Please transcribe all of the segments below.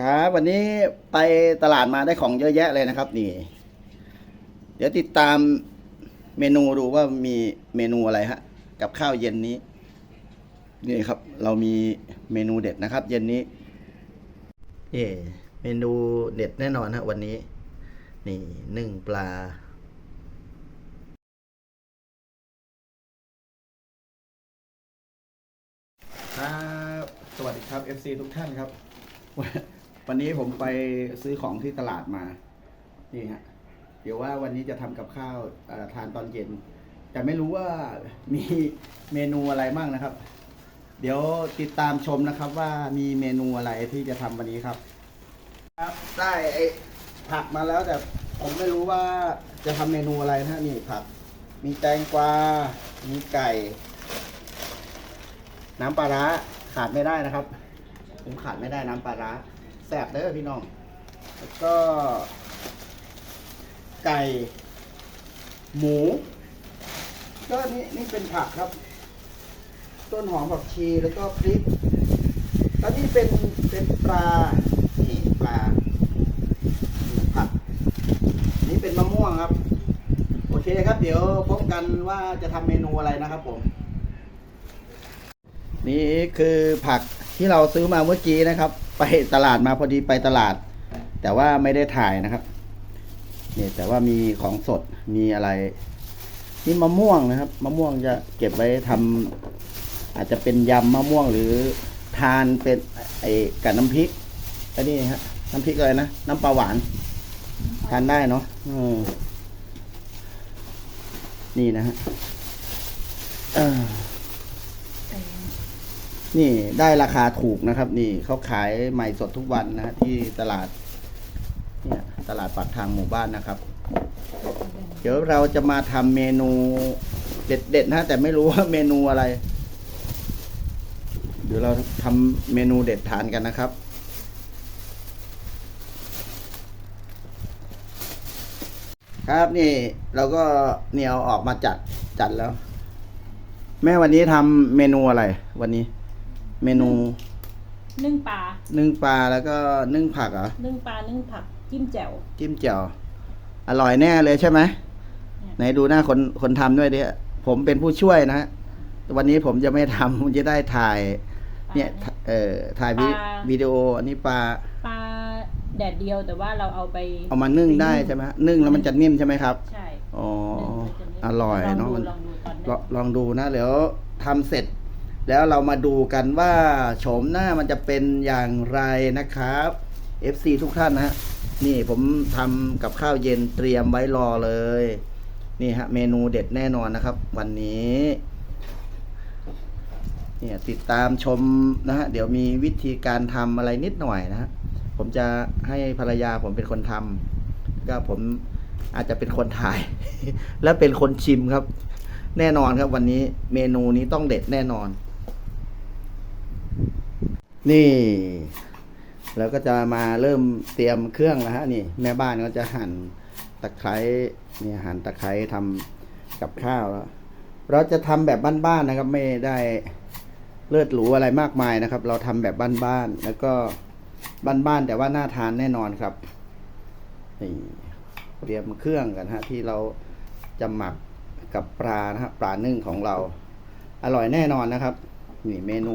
ครับวันนี้ไปตลาดมาได้ของเยอะแยะเลยนะครับ นี่ เดี๋ยวติดตามเมนูดูว่ามีเมนูอะไรฮะ กับข้าวเย็นนี้ นี่ครับ เรามีเมนูเด็ดนะครับ เย็นนี้เย่เมนูเด็ดแน่นอนฮะวันนี้ นี่นึ่งปลาครับสวัสดีครับ FC ทุกท่านครับ วันนี้ผมไปซื้อของที่ตลาดมา นี่ฮะ เดี๋ยวว่าวันนี้จะทำกับข้าวทานตอนเย็น แต่ไม่รู้ว่ามีเมนูอะไรบ้างนะครับ เดี๋ยวติดตามชมนะครับ ว่ามีเมนูอะไรที่จะทำวันนี้ครับ ครับได้ไอ้ผักมาแล้วแต่ผมไม่รู้ว่าจะทำเมนูอะไรนะนี่ผัก มีแตงกวา มีไก่ น้ำปลาร้าขาดไม่ได้นะครับ ผมขาดไม่ได้น้ำปลาร้า ซ่บเด้อพี่น้อง แล้วก็ ไก่ หมู ก็นี่นี่เป็นผักครับ ต้นหอมผักชีแล้วก็พริก แล้วนี่เป็นเป็นปลา นี่ปลา ผัก นี่เป็นมะม่วงครับ โอเคครับ เดี๋ยวพบกันว่าจะทำเมนูอะไรนะครับผมนี่คือผักที่เราซื้อมาเมื่อกี้นะครับ ไปตลาดมาพอดีไปตลาด แต่ว่าไม่ได้ถ่ายนะครับนี่แต่ว่ามีของสดมีอะไรนี่มะม่วงนะครับ มะม่วงจะเก็บไว้ทำอาจจะเป็นยำมะม่วงหรือทานเป็นไอ้กับน้ำพริกอันนี้ฮะน้ำพริกอะไรนะน้ำปลาหวาน ทานได้เนาะนี่นะฮะ นี่ได้ราคาถูกนะครับ นี่เขาขายใหม่สดทุกวันนะฮะที่ตลาดเนี่ยตลาดปากทางหมู่บ้านนะครับ เดี๋ยวเราจะมาทำเมนูเด็ดๆนะแต่ไม่รู้ว่าเมนูอะไร เดี๋ยวเราทำเมนูเด็ดทานกันนะครับครับนี่เราก็เนี่ยเอาออกมาจัดจัดแล้ว แม่วันนี้ทำเมนูอะไร วันนี้ เมนูนึ่งปลา นึ่งปลาแล้วก็นึ่งผักเหรอ นึ่งปลา นึ่งผัก จิ้มแจ่ว จิ้มแจ่ว อร่อยแน่เลยใช่ไหม ไหนดูหน้าคนคนทำด้วยดิ ผมเป็นผู้ช่วยนะฮะวันนี้ผมจะไม่ทำผมจะได้ถ่าย เนี่ย เอ่อ ถ่ายวิวิดีโอ อันนี้ปลา ปลาแดดเดียวแต่ว่าเราเอาไป เอามานึ่งได้ใช่ไหมนึ่งแล้วมันจะนิ่มใช่ไหมครับ ใช่ อ๋อนึ่งแล้วจะนิ่มอร่อยลองเนาะดูมันลองดูตอนลนึ่องงลองดูนะเดี๋ยวทำเสร็จ แล้วเรามาดูกันว่าโฉมหน้ามันจะเป็นอย่างไรนะครับ FC ทุกท่านนะฮะนี่ผมทำกับข้าวเย็นเตรียมไว้รอเลย นี่ฮะเมนูเด็ดแน่นอนนะครับ วันนี้เนี่ยติดตามชมนะฮะเดี๋ยวมีวิธีการทำอะไรนิดหน่อยนะฮะผมจะให้ภรรยาผมเป็นคนทำก็ผมอาจจะเป็นคนถ่าย และเป็นคนชิมครับ แน่นอนครับวันนี้เมนูนี้ต้องเด็ดแน่นอน นี่ แล้วก็จะมาเริ่มเตรียมเครื่องแล้วฮะนี่แม่บ้านก็จะหั่นตะไคร้นี่หั่นตะไคร้ทำกับข้าวแล้วเราจะทำแบบบ้านๆนะครับ ไม่ได้เลิศหรูอะไรมากมายนะครับ เราทำแบบบ้านๆแล้วก็บ้านๆแต่ว่าน่าทานแน่นอนครับนี่เตรียมเครื่องกันฮะที่เราจะหมักกับปลานะฮะปลานึ่งของเรา อร่อยแน่นอนนะครับ นี่เมนู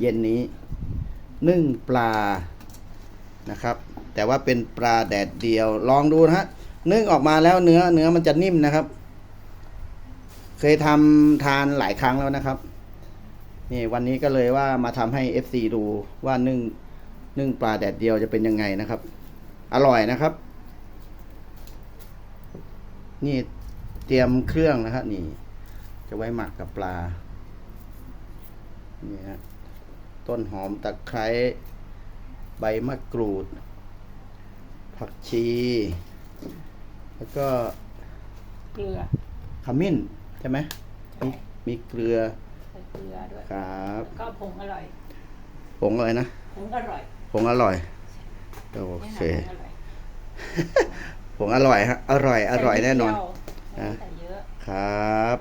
เย็นนี้ นึ่งปลานะครับ แต่ว่าเป็นปลาแดดเดียว ลองดูนะฮะนึ่งออกมาแล้วเนื้อเนื้อมันจะนิ่มนะครับ เคยทำทานหลายครั้งแล้วนะครับนี่วันนี้ก็เลยว่ามาทำให้ FC ดูว่านึ่งนึ่งปลาแดดเดียวจะเป็นยังไงนะครับ อร่อยนะครับ นี่เตรียมเครื่องนะครับนี่ จะไว้หมักกับปลานี่ฮะ ต้นหอมตะไคร้ใบมะกรูด ผักชี แล้วก็เกลือขมิ้นใช่ไหมมีมีเกลือใส่เกลือด้วยครับแล้วก็ผงอร่อยผงอะไรนะผงอร่อยผงอร่อยโอแนะเคนำผงอร่อยผงอร่อยฮะอร่อยอร่อยแน่นอน ใส่นิดเดียวไม่ได้ใส่เยอะ ครับ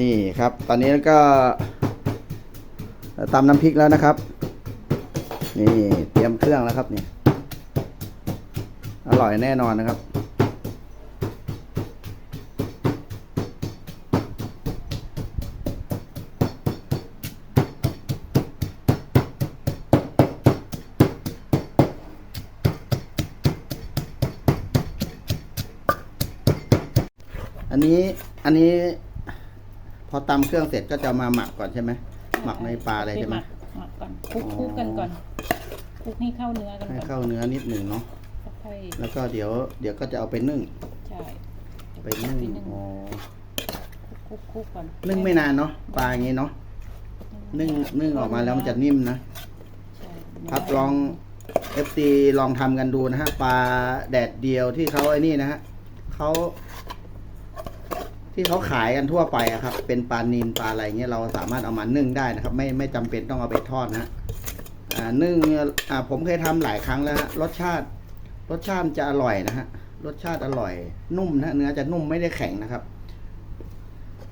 นี่ครับ ตอนนี้ก็ ตำน้ำพริกแล้วนะครับ นี่เตรียมเครื่องแล้วครับนี่อร่อยแน่นอนนะครับ อันนี้อันนี้พอตำเครื่องเสร็จก็จะมาหมักก่อนใช่ไหม หมักในปลาเลยใช่ไหมปหมักก่อนคลุกคลุกกันก่อนคลุกให้เข้าเนื้อกันให้ก่อนเข้าเนื้อนิดหนึ่งเนาะค่อยแล้วก็เดี๋ยวเดี๋ยวก็จะเอาไปนึ่งๆใช่ไปนึ่งไปนึ่งอ๋อคลุกคลุกก่อนนึ่งไม่นานเนาะปลาอย่างงี้เนาะนึ่งนึ่งออกมาแล้วมันจะนิ่มนะ ใช่ครับลอง FT ลองทำกันดูนะฮะปลาแดดเดียวที่เขาไอ้นี่นะฮะเขา ที่เขาขายกันทั่วไปอะครับ เป็นปลานินปลาอะไรเงี้ยเราสามารถเอามานึ่งได้นะครับ ไม่ไม่จำเป็นต้องเอาไปทอดนะฮะอ่านึ่งอ่าผมเคยทำหลายครั้งแล้วฮะรสชาติ รสชาติมันจะอร่อยนะฮะรสชาติอร่อย นุ่มนะเนื้อจะนุ่มไม่ได้แข็งนะครับ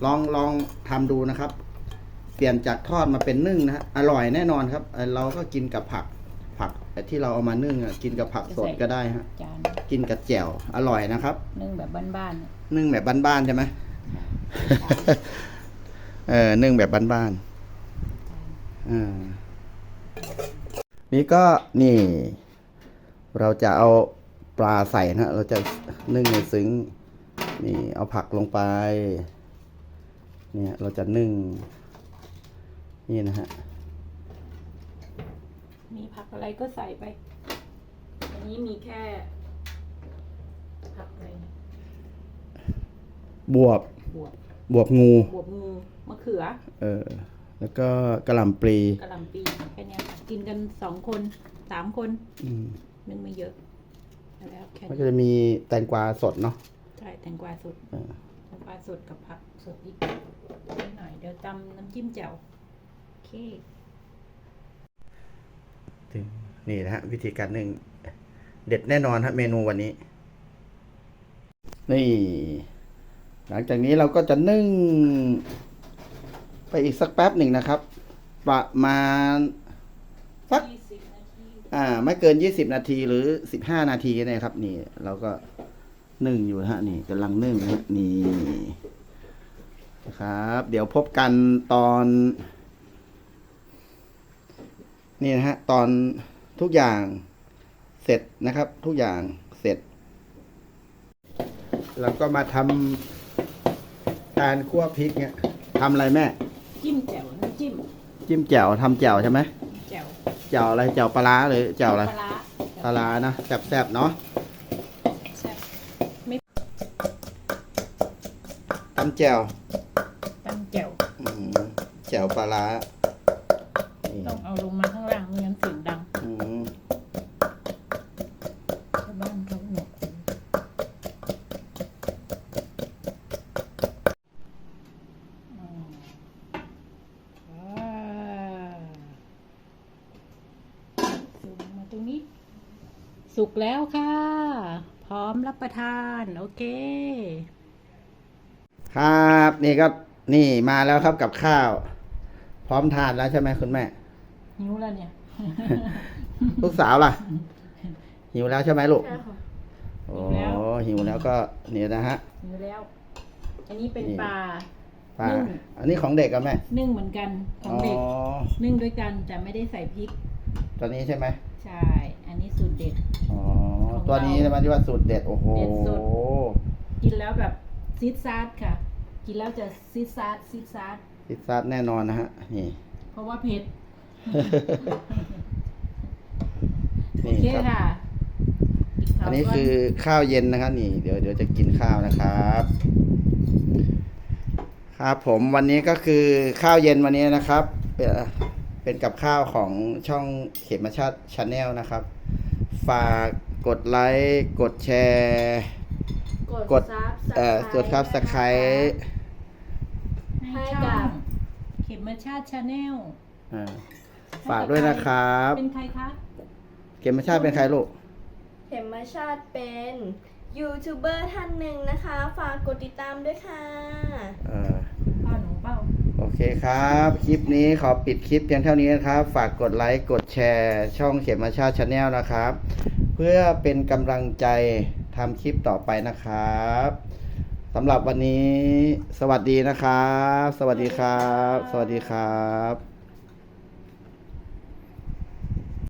ลองลองทำดูนะครับ เปลี่ยนจากทอดมาเป็นนึ่งนะฮะอร่อยแน่นอนครับเอ่อเราก็กินกับผักผักที่เราเอามานึ่งอะกินกับผักสดก็ได้ฮะจานกินกับแจ่วอร่อยนะครับ นึ่งแบบบ้านๆเนี่ยนึ่งแบบบ้านๆใช่ไหม เออนึ่งแบบบ้านๆอ่านี่ก็นี่ เราจะเอาปลาใส่นะฮะเราจะนึ่งในซึ้งนี่เอาผักลงไป เนี่ย เราจะนึ่ง นี่นะฮะ มีผักอะไรก็ใส่ไป อันนี้มีแค่ ผักอะไรนะบวบ บวบบวบงู บวบงูมะเขือ เออ แล้วก็กระหล่ำปลีกระหล่ำปีแค่เนี้ยค่ะกินกันสองคนสามคนอืมนึ่งไม่เยอะแล้วแค่มันนี้ก็จะมีแตงกวาสดเนาะใช่แตงกวาสดเออแตงกวาสดกับผักสดอีกนิดหน่อยเดี๋ยวตำน้ำจิ้มแจ่วโอเคนี่นะฮะ วิธีการนึ่งเด็ดแน่นอนฮะเมนูวันนี้ นี่ หลังจากนี้เราก็จะนึ่ง ไปอีกสักแป๊บหนึ่งนะครับ ประมาณสักยี่สิบนาทีอ่าไม่เกินยี่สิบนาทีหรือสิบห้านาทีนะครับ นี่เราก็นึ่งอยู่นะฮะนี่กำลังนึ่งนะฮะนี่นะครับ เดี๋ยวพบกันตอน นี่นะฮะ ตอนทุกอย่างเสร็จนะครับ ทุกอย่างเสร็จแล้วก็มาทำ การคั่วพริกเนี่ยทำอะไรแม่ จิ้มแจ่วน้ำจิ้มจิ้มแจ่วทำแจ่วใช่ไหมแจ่วแจ่วอะไรแจ่วปลาร้าหรือแจ่วอะไร ปลาร้าปลาร้านะแซ่บๆเนาะแซ่บไม่ตำแจ่วตำแจ่วอืมแจ่วปลาร้านี่ต้องเอาลงมาข้างล่างไม่งั้นเสียงดัง อืม ชาวบ้านเขาหนวกอืมว้าวสูงมาตรงนี้ สุกแล้วค่ะ พร้อมรับประทาน โอเค ครับนี่ก็นี่มาแล้วครับกับข้าว พร้อมทานแล้วใช่ไหมคุณแม่หิวแล้วเนี่ย ลูกสาวล่ะ หิวแล้วใช่ไหมลูกใช่ค่ะโอ้หิวแล้วหิวแล้วก็เนี่ยนะฮะหิวแล้ว อันนี้เป็นนี่ปลาปลานึ่งอันนี้ของเด็กกับแม่นึ่งเหมือนกันขออ๋งอเด็กนึ่งด้วยกันแต่ไม่ได้ใส่พริกตัวนี้ใช่ไหมใช่อั นนี้สูตรเด็ด อ๋อของตัวนี้เราใช่ไหมที่ว่าสูตรเด็ด โอ้โห เด็ดสุด กินแล้วแบบซีดซาดค่ะ กินแล้วจะซีดซาดซีดซาดพิซซ่าแน่นอนนะฮะ นี่ เพราะว่าเผ็ดโอนี่เคครับ ค่ะกิข้าวอันนี้ก่คือข้าวเย็นนะครับนี่ เดี๋ยวเดี๋ยวจะกินข้าวนะครับ ครับผมวันนี้ก็คือข้าวเย็นวันนี้นะครับ เป็นเป็นกับข้าวของช่องเขมชาติชาแนลนะครับ ฝากกดไลค์กดแชร์ กดซับเอ่อกดครับสไครให้ให้ช่กัองบเข็มมาชาติชาแนลฝากด้วยนะครับ เป็นใครคะเขมชาติเป็นใครลูกเข็มมาชาติเป็นยูทูบเบอร์ท่านหนึ่งนะคะ ฝากกดติดตามด้วยค่ะ เออพ่อหนู เป้าโอเคครับ คลิปนี้ขอปิดคลิปเพียงเท่านี้นะครับ ฝากกดไลค์กดแชร์ ช่องเขมมาชาชาแนลนะครับ เพื่อเป็นกำลังใจทำคลิปต่อไปนะครับสำหรับวันนี้ สวัสดีนะครับ สวัสดีครับ สวัสดีครับ